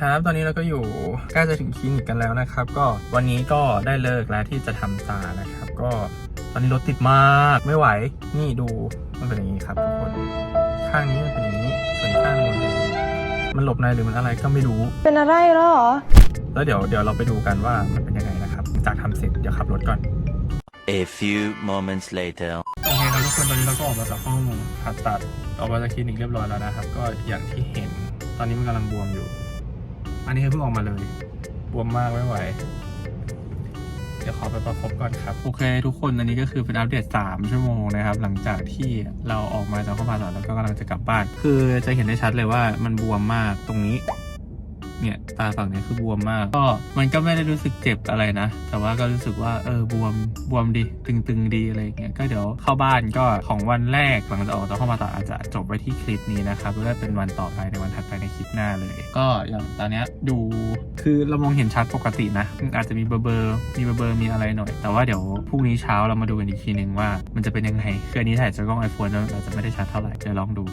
ครับ ตอนนี้เราก็อยู่ใกล้จะถึงคลินิกกันแล้วนะครับ ก็วันนี้ก็ได้เลิกแล้วที่จะทำตานะครับ ก็ตอนนี้รถติดมากไม่ไหว นี่ดูมันเป็นอย่างนี้ครับทุกคน ข้างนี้มันเป็นอย่างนี้ ส่วนอีกข้างนึงมันเป็นอย่างนี้มันหลบในหรือมันอะไรก็ไม่รู้ เป็นอะไรเหรอ แล้วเดี๋ยวเดี๋ยวเราไปดูกันว่ามันเป็นยังไงนะครับ จากทำเสร็จเดี๋ยวขับรถก่อน A few moments later. โอเคครับทุกคนตอนนี้เราก็ออกมาจากห้องผ่าตัดออกมาจากคลินิกเรียบร้อยแล้วนะครับ ก็อย่างที่เห็นตอนนี้มันกำลังบวมอยู่ อันนี้เพิ่งออกมาเลยบวมมากไม่ไหว เดี๋ยวขอไปประคบก่อนครับ โอเค ทุกคนอันนี้ก็คือเป็นอัปเดต 3 ชั่วโมงนะครับ หลังจากที่เราออกมาจากห้องผ่าตัดแล้วก็กำลังจะกลับบ้าน คือจะเห็นได้ชัดเลยว่ามันบวมมากตรงนี้ เนี่ยตาฝั่งนี้คือบวมมาก ก็มันก็ไม่ได้รู้สึกเจ็บอะไรนะ แต่ว่าก็รู้สึกว่าเออบวมบวมดีตึงๆดีอะไรอย่างเงี้ยก็เดี๋ยวเข้าบ้านก็ของวันแรกหลังจากออกจากห้องผ่าตัดอาจจะจบไว้ที่คลิปนี้นะครับแล้วก็เป็นวันต่อไปในวันถัดไปในคลิปหน้าเลย ก็อย่างตอนเนี้ยดูคือเรามองเห็นชัดปกตินะอาจจะมีเบอร์เบอร์มีเบอร์เบอร์มีอะไรหน่อย แต่ว่าเดี๋ยวพรุ่งนี้เช้าเรามาดูกันอีกทีนึงว่ามันจะเป็นยังไงคืออันนี้ถ่ายจากกล้องไอโฟนแล้วอาจจะไม่ได้ชัดเท่าไหร่เดี๋ยวลองดู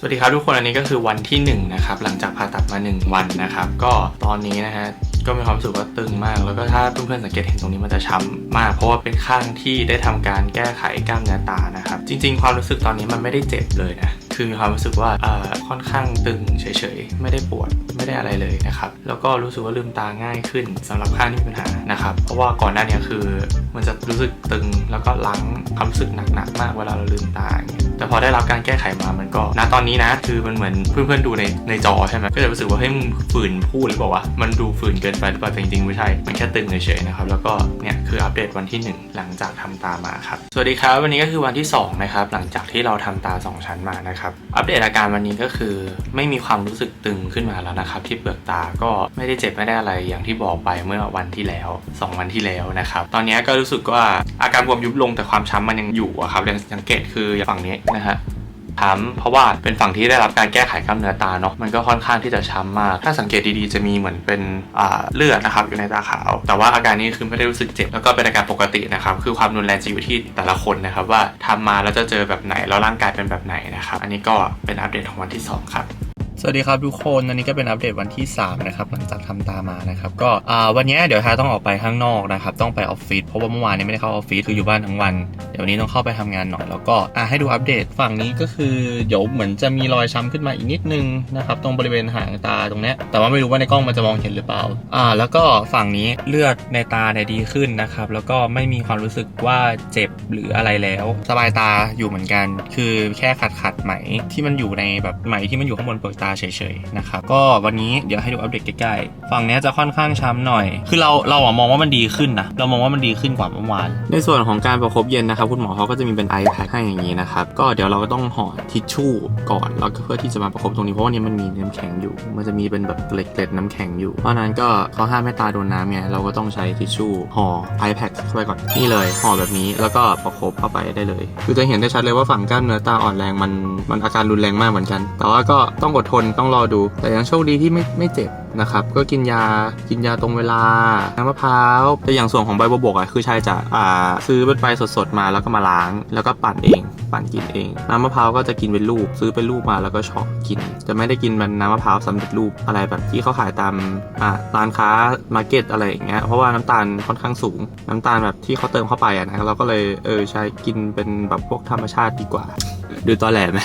สวัสดีครับทุกคนอันนี้ก็คือวันที่1นงนะครับหลังจากผ่าตัดมา 1 วันนะครับ ก็ตอนนี้นะฮะก็มีความรู้สึกว่าตึงมาก แล้วก็ถ้าเพื่อนๆสังเกตเห็นตรงนี้มันจะช้ำมาก เพราะว่าเป็นข้างที่ได้ทำการแก้ไขกล้ามเนื้อตานะครับ จริง ๆ ความรู้สึกตอนนี้มันไม่ได้เจ็บเลยนะ คือมีความรู้สึกว่าค่อนข้างตึงเฉยๆ ไม่ได้ปวดไม่ได้อะไรเลยนะครับ แล้วก็รู้สึกว่าลืมตาง่ายขึ้นสำหรับข้างที่มีปัญหานะครับ เพราะว่าก่อนหน้านี้คือมันจะรู้สึกตึงแล้วก็ล้างความรู้สึกหนักๆมากเวลาเราลืมตาอย่างเงี้ยแต่พอได้รับการแก้ไขมามันก็ณตอนนี้นะ คือมันเหมือนเพื่อนๆดูในในจอใช่ไหมก็จะรู้สึกว่าเฮ้ยมึงฝืนพูดหรือเปล่าวะมันดูฝืนเกินไปหรือเปล่าจริงๆไม่ใช่ มันแค่ตึงเฉยๆนะครับแล้วก็เนี่ยคืออัปเดตวันที่ 1 หลังจากทำตามาครับสวัสดีครับวันนี้ก็คือวันที่2นะครับหลังจากที่เราทำตา 2 ชั้นมานะครับอัปเดตอาการวันนี้ก็คือ ไม่มีความรู้สึกตึงขึ้นมาแล้วนะครับ ที่เปลือกตาก็ไม่ได้เจ็บไม่ได้อะไรอย่างที่บอกไปเมื่อวันที่แล้ว 2 วันที่แล้วนะครับ ตอนนี้ก็รู้สึกว่าอาการบวมยุบลงแต่ความช้ำมันยังอยู่อะครับยังสังเกตคือฝั่งนี้นะฮะ ช้ำเพราะว่าเป็นฝั่งที่ได้รับการแก้ไขกล้ามเนื้อตาเนาะมันก็ค่อนข้างที่จะช้ำมาก ถ้าสังเกตดีๆจะมีเหมือนเป็นเลือดนะครับอยู่ในตาขาว แต่ว่าอาการนี้คือไม่ได้รู้สึกเจ็บแล้วก็เป็นอาการปกตินะครับคือความรุนแรงจะอยู่ที่แต่ละคนนะครับว่าทำมาแล้วจะเจอแบบไหนแล้วร่างกายเป็นแบบไหนนะครับอันนี้ก็เป็นอัปเดตของวันที่สองครับ สวัสดีครับทุกคนอันนี้ก็เป็นอัปเดตวันที่ 3 นะครับ หลังจากทำตามานะครับ ก็วันนี้เดี๋ยวทาต้องออกไปข้างนอกนะครับ ต้องไปออฟฟิศเพราะว่าเมื่อวานนี้ไม่ได้เข้าออฟฟิศคืออยู่บ้านทั้งวัน เดี๋ยววันนี้ต้องเข้าไปทำงานหน่อย แล้วก็อให้ดูอัปเดตฝั่งนี้ก็คือเดี๋ยวเหมือนจะมีรอยช้ำขึ้นมาอีกนิดนึงนะครับตรงบริเวณหางตาตรงเนี้ยแต่ว่าไม่รู้ว่าในกล้องมันจะมองเห็นหรือเปล่าอ่าแล้วก็ฝั่งนี้เลือดในตาเนี่ยดีขึ้นนะครับแล้วก็ไม่มีความรู้สึกว่าเจ็บหรืออะไรแล้ว สบายตาอยู่เหมือนกัน คือแค่ขัดขัดไหมที่มันอยู่ในแบบไหมที่มันอยู่ข้างบนเปลือกตาเฉยๆนะครับก็วันนี้เดี๋ยวให้ดูอัปเดตใกล้ๆฝั่งนี้จะค่อนข้างช้ำหน่อย คือเราเราอะมองว่ามันดีขึ้นนะเรามองว่ามันดีขึ้นกว่าเมื่อวาน ในส่วนของการประคบเย็นนะครับคุณหมอเขาก็จะมีเป็นไอแพคให้อย่างนี้นะครับก็เดี๋ยวเราก็ต้องห่อทิชชู่ก่อนแล้วก็เพื่อที่จะมาประคบตรงนี้เพราะว่านี้มันมีน้ำแข็งอยู่ มันจะมีเป็นแบบเกล็ดๆน้ำแข็งอยู่ เพราะนั้นก็เขาห้ามให้ตาโดนน้ำไงเราก็ต้องใช้ทิชชู่ห่อไอแพคเข้าไปก่อนนี่เลยห่อแบบนี้แล้วก็ประคบเข้าไปได้เลย คือจะเห็นได้ชัดเลยว่าฝั่งกล้ามเนื้อตาอ่อนแรงมันมันอาการรุนแรงมากเหมือนกัน แต่ว่าก็ต้องอดทนนต้องรอดู แต่ยังโชคดีที่ไม่ไม่เจ็บนะครับ ก็กินยากินยาตรงเวลา น้ำมะพร้าว แต่อย่างส่วนของใบบัวบกอะคือชายจะอ่าซื้อเป็นใบสดๆมาแล้วก็มาล้าง แล้วก็ปั่นเอง ปั่นกินเอง น้ำมะพร้าวก็จะกินเป็นลูกซื้อเป็นลูกมาแล้วก็เฉาะกิน จะไม่ได้กินเป็นน้ำมะพร้าวสำเร็จรูปอะไรแบบที่เขาขายตามอ่าร้านค้ามาร์เก็ตอะไรอย่างเงี้ยเพราะว่าน้ำตาลค่อนข้างสูง น้ำตาลแบบที่เขาเติมเข้าไปอะนะเราก็เลยเออใช้กินเป็นแบบพวกธรรมชาติดีกว่า ดูตอแหลไหม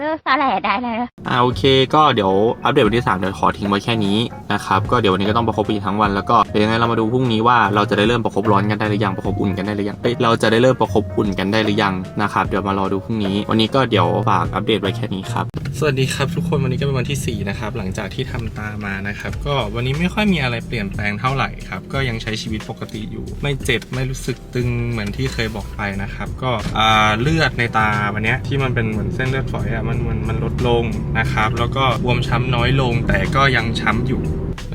เลิกสาแหล่ได้เลยอ่าโอเค ก็เดี๋ยวอัปเดตวันที่3เดี๋ยวขอทิ้งไว้แค่นี้นะครับก็เดี๋ยววันนี้ก็ต้องประคบไปอีกทั้งวันแล้วก็เดี๋ยวยังไงเรามาดูพรุ่งนี้ว่าเราจะได้เริ่มประคบร้อนกันได้หรือยังประคบอุ่นกันได้หรือยังเอ้ยเราจะได้เริ่มประคบอุ่นกันได้หรือยังนะครับเดี๋ยวมารอดูพรุ่งนี้ วันนี้ก็เดี๋ยวฝากอัปเดตไว้แค่นี้ครับ สวัสดีครับทุกคนวันนี้ก็เป็นวันที่ 4 นะครับ หลังจากที่ทำตามานะครับ ก็วันนี้ไม่ค่อยมีอะไรเปลี่ยนแปลงเท่าไหร่ครับ ก็ยังใช้ชีวิตปกติอยู่ ไม่เจ็บไม่รู้สึกตึงเหมือนที่เคยบอกไปนะครับ ก็อ่าเลือดในตาวันเนี้ยที่มันเป็นเหมือนเส้นเลือดฝอยอะมันมันมันลดลงนะครับ แล้วก็บวมช้ำน้อยลงแต่ก็ยังช้ำอยู่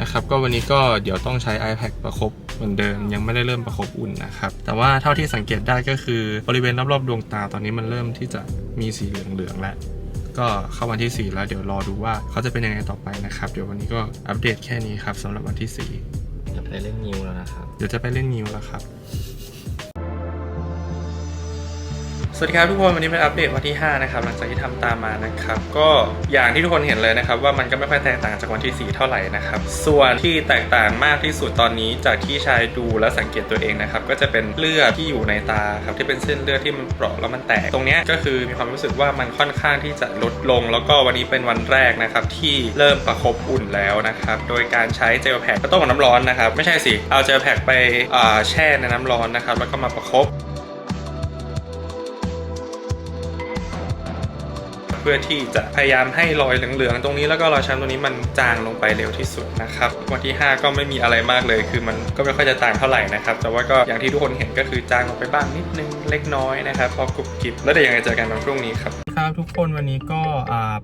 นะครับ ก็วันนี้ก็เดี๋ยวต้องใช้ iPad ประคบเหมือนเดิมยังไม่ได้เริ่มประคบอุ่นนะครับ แต่ว่าเท่าที่สังเกตได้ก็คือบริเวณรอบๆดวงตาตอนนี้มันเริ่มที่จะมีสีเหลืองๆแล้วก็เข้าวันที่ 4 แล้วเดี๋ยวรอดูว่าเขาจะเป็นยังไงต่อไปนะครับ เดี๋ยววันนี้ก็อัปเดตแค่นี้ครับสำหรับวันที่จะไปเล่นนิวแล้วนะครับ4เดี๋ยวจะไปเล่นนิวแล้วครับ สวัสดีครับทุกคนวันนี้เป็นอัปเดตวันที่ 5 นะครับ หลังจากที่ทำตามมานะครับ ก็อย่างที่ทุกคนเห็นเลยนะครับ ว่ามันก็ไม่ค่อยแตกต่างจากวันที่ 4 เท่าไหร่นะครับ ส่วนที่แตกต่างมากที่สุดตอนนี้จากที่ชายดูและสังเกตตัวเองนะครับ ก็จะเป็นเลือดที่อยู่ในตาครับที่เป็นเส้นเลือดที่มันเปราะแล้วมันแตก ตรงนี้ก็คือมีความรู้สึกว่ามันค่อนข้างที่จะลดลง แล้วก็วันนี้เป็นวันแรกนะครับที่เริ่มประคบอุ่นแล้วนะครับโดยการใช้เจลแพ็คก็ต้มกับน้ำร้อนนะครับไม่ใช่สิเอาเจลแพ็คไปแช่ในน้ำร้อนนะครับแล้วก็มาประคบ พื่อที่จะพยายามให้รอยเหลืองๆตรงนี้แล้วก็รอยช้ำตรงนี้มันจางลงไปเร็วที่สุดนะครับวันที่ 5 ก็ไม่มีอะไรมากเลย คือมันก็ไม่ค่อยจะต่างเท่าไหร่นะครับแต่ว่าก็อย่างที่ทุกคนเห็นก็คือจางลงไปบ้างนิดนึงเล็กน้อยนะครับพอกรุบกริบแล้วเดี๋ยวยังไงเจอกันวันพรุ่งนี้ครับ ครับทุกคนวันนี้ก็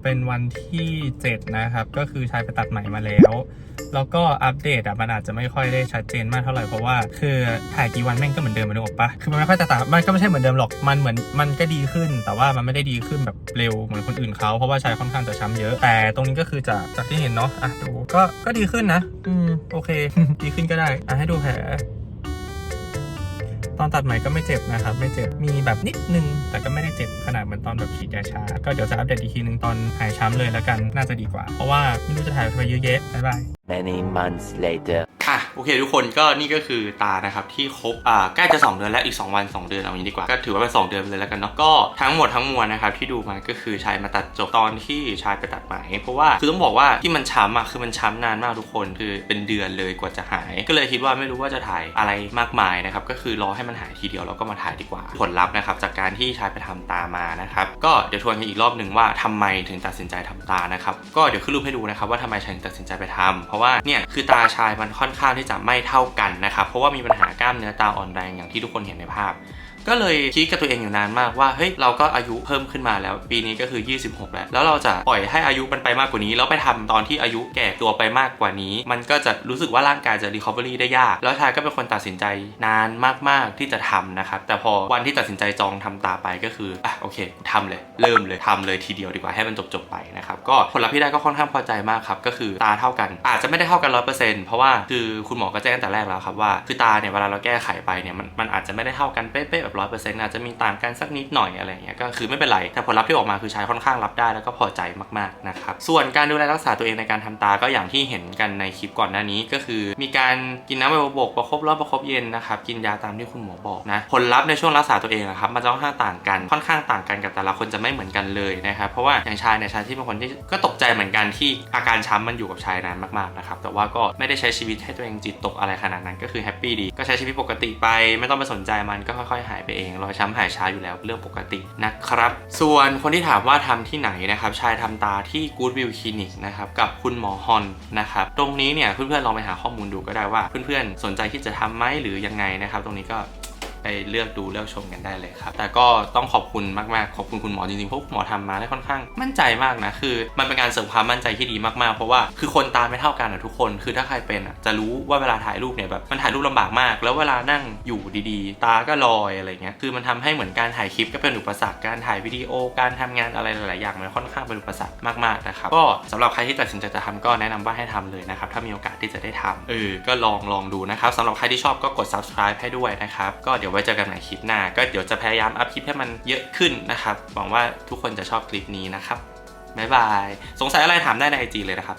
เป็นวันที่ 7 นะครับ ก็คือชายไปตัดใหม่มาแล้ว แล้วก็อัปเดตอะมันอาจจะไม่ค่อยได้ชัดเจนมากเท่าไหร่เพราะว่าคือถ่ายกี่วันแม่งก็เหมือนเดิมมันนึกออกปะคือมันไม่ค่อยจะต่างมันก็ไม่ใช่เหมือนเดิมหรอกมันเหมือนมันก็ดีขึ้น แต่ว่ามันไม่ได้ดีขึ้นแบบเร็วเหมือนคนอื่นเขาเพราะว่าชายค่อนข้างจะช้ำเยอะ แต่ตรงนี้ก็คือจากจากที่เห็นเนาะอะดูก็ก็ดีขึ้นนะ อืมโอเค ดีขึ้นก็ได้อะให้ดูแผล ตอนตัดใหม่ก็ไม่เจ็บนะครับ ไม่เจ็บ มีแบบนิดนึง แต่ก็ไม่ได้เจ็บขนาดเหมือนตอนแบบฉีดยาชา ก็เดี๋ยวจะอัปเดตอีกทีนึงตอนหายช้ำเลยแล้วกัน น่าจะดีกว่า เพราะว่าไม่รู้จะถ่ายไปเยอะแยะบ๊ายบาย Many months later. ค่ะ โอเคทุกคนก็นี่ก็คือตานะครับ ที่ครบอ่าใกล้จะ 2 เดือนแล้วอีก 2 วัน 2 เดือนเอาอย่างนี้ดีกว่า ก็ถือว่าเป็น2เดือนเลยแล้วกันเนาะก็ทั้งหมดทั้งมวลนะครับที่ดูมาก็คือชายมาตัดจบตอนที่ชายไปตัดไหมเพราะว่าคือต้องบอกว่าที่มันช้ำอะคือมันช้ำนานมากทุกคนคือเป็นเดือนเลยกว่าจะหาย ก็เลยคิดว่าไม่รู้ว่าจะถ่ายอะไรมากมายนะครับก็คือรอให้มันหายทีเดียวแล้วก็มาถ่ายดีกว่า ผลลัพธ์นะครับจากการที่ชายไปทำตามานะครับก็เดี๋ยวทวนกันอีกรอบหนึ่งว่าทำไมถึงตัดสินใจทำตานะครับก็เดี๋ยวขึ้นรูปให้ดูนะครับว่าทำไมชายถึงตัดสินใจไปทำเพราะว่าเนี่ยคือตาชายมันค่อนข้างที่จะไม่เท่ากันนะครับเพราะว่ามีปัญหากล้ามเนื้อตาอ่อนแรงอย่างที่ทุกคนเห็นในภาพ ก็เลยคิดกับตัวเองอยู่นานมากว่าเฮ้ยเราก็อายุเพิ่มขึ้นมาแล้ว ปีนี้ก็คือ 26 แล้ว แล้วเราจะปล่อยให้อายุมันไปมากกว่านี้ แล้วไปทำตอนที่อายุแก่ตัวไปมากกว่านี้ มันก็จะรู้สึกว่าร่างกายจะ recovery ได้ยาก แล้วชายก็เป็นคนตัดสินใจนานมากๆที่จะทำนะครับ แต่พอวันที่ตัดสินใจจองทำตาไปก็คืออะโอเคทำเลย เริ่มเลยทำเลยทีเดียวดีกว่าให้มันจบๆไปนะครับ ก็ผลลัพธ์ที่ได้ก็ค่อนข้างพอใจมากครับ ก็คือตาเท่ากัน อาจจะไม่ได้เท่ากันร้อยเปอร์เซ็นต์เพราะว่าคือคุณหมอก็แจ้งตั้งแต่แรกแล้วครับว่าคือตาเนี่ยเวลาเราแก้ไขไปเนี่ยมันมันอาจจะไม่ได้เท่ากันเป๊ะๆแบบร้อยเปอร์เซ็นต์อาจจะมีต่างกันสักนิดหน่อยอะไรเงี้ยก็คือไม่เป็นไรแต่ผลลัพธ์ที่ออกมาคือใช้ค่อนข้างรับได้แล้วก็พอใจมากๆนะครับส่วนการดูแลรักษาตัวเองในการทำตาก็อย่างที่เห็นกันในคลิปก่อนหน้านี้ก็คือ มีการกินน้ำใบบกประคบร้อนประคบเย็นนะครับกินยาตามที่คุณหมอบอกนะผลลัพธ์ในช่วงรักษาตัวเองอะครับมันจะค่อนข้างต่างกันค่อนข้างต่างกันกับแต่ละคนจะไม่เหมือนกันเลยนะครับเพราะว่าอย่างชายเนี่ยชายที่เป็นคนที่ก็ตกใจเหมือนกันที่อาการช้ำมันอยู่กับชายนานมากๆนะครับแต่ว่าก็ไม่ได้ใช้ชีวิตให้ตัวเองจิตตกอะไรขนาดนั้นก็คือแฮปปี้ดีก็ใช้ชีวิตปกติไปไม่ต้องไปสนใจมันก็ค่อยๆหายไปเอง รอยช้ำหายช้าอยู่แล้วเรื่องปกตินะครับ ส่วนคนที่ถามว่าทำที่ไหนนะครับชายทำตาที่ Good View Clinic นะครับกับคุณหมอฮอนนะครับตรงนี้เนี่ยเพื่อนๆลองไปหาข้อมูลดูก็ได้ว่า เพื่อนๆสนใจที่จะทำไหมหรือยังไงนะครับ ตรงนี้ก็ ไปเลือกดูเลือกชมกันได้เลยครับ แต่ก็ต้องขอบคุณมากๆ ขอบคุณคุณหมอจริงๆเพราะคุณหมอทำมาได้ค่อนข้างมั่นใจมากนะ คือมันเป็นการเสริมความมั่นใจที่ดีมากๆ เพราะว่าคือคนตาไม่เท่ากันอะทุกคน คือถ้าใครเป็นอะจะรู้ว่าเวลาถ่ายรูปเนี่ยแบบมันถ่ายรูปลำบากมาก แล้วเวลานั่งอยู่ดีๆ ตาก็ลอยอะไรเงี้ย คือมันทำให้เหมือนการถ่ายคลิปก็เป็นอุปสรรค การถ่ายวิดีโอ การทำงานอะไรหลายๆอย่างมันค่อนข้างเป็นอุปสรรคมากๆนะครับ ก็สำหรับใครที่ตัดสินใจจะทำก็แนะนำว่าให้ทำเลยนะครับ ถ้ามีโอกาสที่จะได้ทำเออ ก็ลองลองดูนะครับสำหรับใครที่ชอบก็กด subscribe ให้ด้วยนะครับ ก็เดี๋ยวไว้เจอกันใหม่คลิปหน้า ก็เดี๋ยวจะพยายามอัพคลิปให้มันเยอะขึ้นนะครับ หวังว่าทุกคนจะชอบคลิปนี้นะครับบ๊ายบาย สงสัยอะไรถามได้ในไอจีเลยนะครับ